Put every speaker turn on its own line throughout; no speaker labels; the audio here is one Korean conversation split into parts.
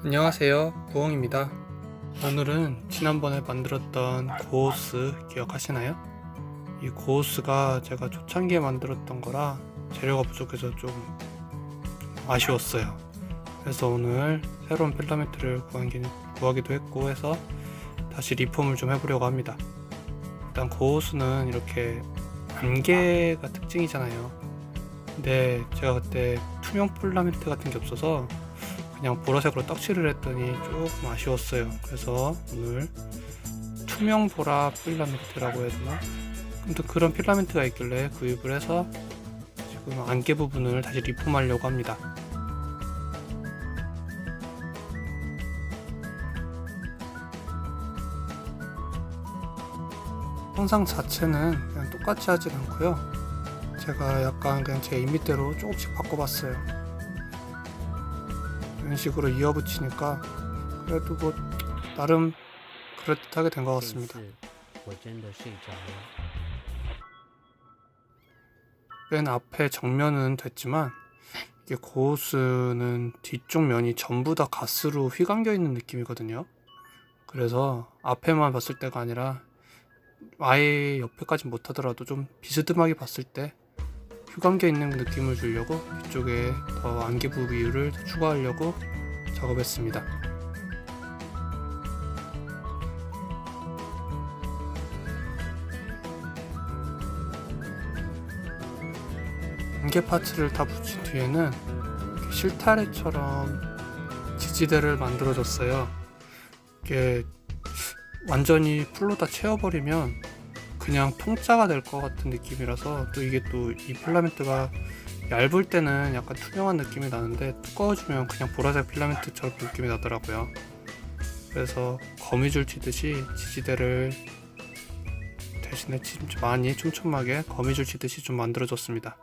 안녕하세요. 부엉입니다. 오늘은 지난번에 만들었던 고호스 기억하시나요? 이 고호스가 제가 초창기에 만들었던 거라 재료가 부족해서 좀 아쉬웠어요. 그래서 오늘 새로운 필라멘트를 구하기, 구하기도 했고 해서 다시 리폼을 좀 해보려고 합니다. 일단 고호스는 이렇게 안개가 특징이잖아요. 근데 제가 그때 투명 필라멘트 같은 게 없어서 그냥 보라색으로 떡칠을 했더니 조금 아쉬웠어요. 그래서 오늘 투명 보라 필라멘트라고 해야 되나? 아무튼 그런 필라멘트가 있길래 구입을 해서 지금 안개 부분을 다시 리폼하려고 합니다. 영상 자체는 그냥 똑같이 하진 않고요. 제가 약간 그냥 제 임의대로 조금씩 바꿔봤어요. 이런 식으로 이어붙이니까 그래도 뭐 나름 그럴듯하게 된 것 같습니다. 맨 앞에 정면은 됐지만 이게 고수는 뒤쪽 면이 전부 다 가스로 휘감겨 있는 느낌이거든요. 그래서 앞에만 봤을 때가 아니라 아예 옆에까지 못하더라도 좀 비스듬하게 봤을 때 휘감겨 있는 느낌을 주려고 뒤쪽에 더 안개 더 추가하려고 작업했습니다. 안개 파츠를 다 붙인 뒤에는 실타래처럼 지지대를 만들어줬어요. 이게 완전히 풀로 다 채워버리면 그냥 통짜가 될 것 같은 느낌이라서 또 이게 또 이 필라멘트가 얇을 때는 약간 투명한 느낌이 나는데 두꺼워지면 그냥 보라색 필라멘트처럼 느낌이 나더라고요. 그래서 거미줄 치듯이 지지대를 대신에 좀 많이 촘촘하게 거미줄 치듯이 좀 만들어줬습니다.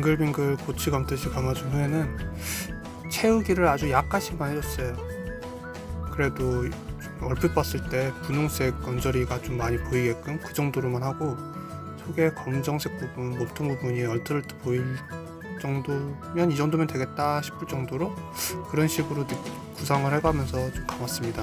빙글빙글 고치 감듯이 감아준 후에는 채우기를 아주 약간씩만 해줬어요. 그래도 좀 얼핏 봤을 때 분홍색 언저리가 좀 많이 보이게끔 그 정도로만 하고 속에 검정색 부분, 몸통 부분이 얼트얼트 보일 정도면 이 정도면 되겠다 싶을 정도로 그런 식으로 느- 구성을 해가면서 좀 감았습니다.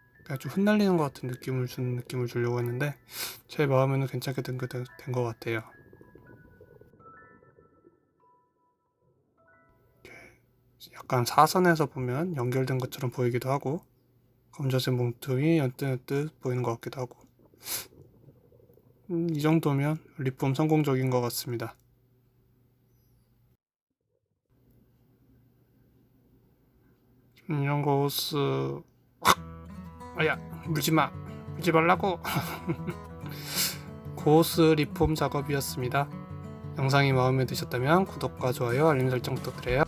좀 흩날리는 것 같은 느낌을 주는 느낌을 주려고 했는데 제 마음에는 괜찮게 된 것 같아요. 약간 사선에서 보면 연결된 것처럼 보이기도 하고 검정색 몸통이 연뜻연뜻 보이는 것 같기도 하고 음, 이 정도면 리폼 성공적인 것 같습니다. 음, 이런 거 호스 아야 물지마 물지 말라고 고호스 리폼 작업이었습니다. 영상이 마음에 드셨다면 구독과 좋아요 알림 설정 부탁드려요.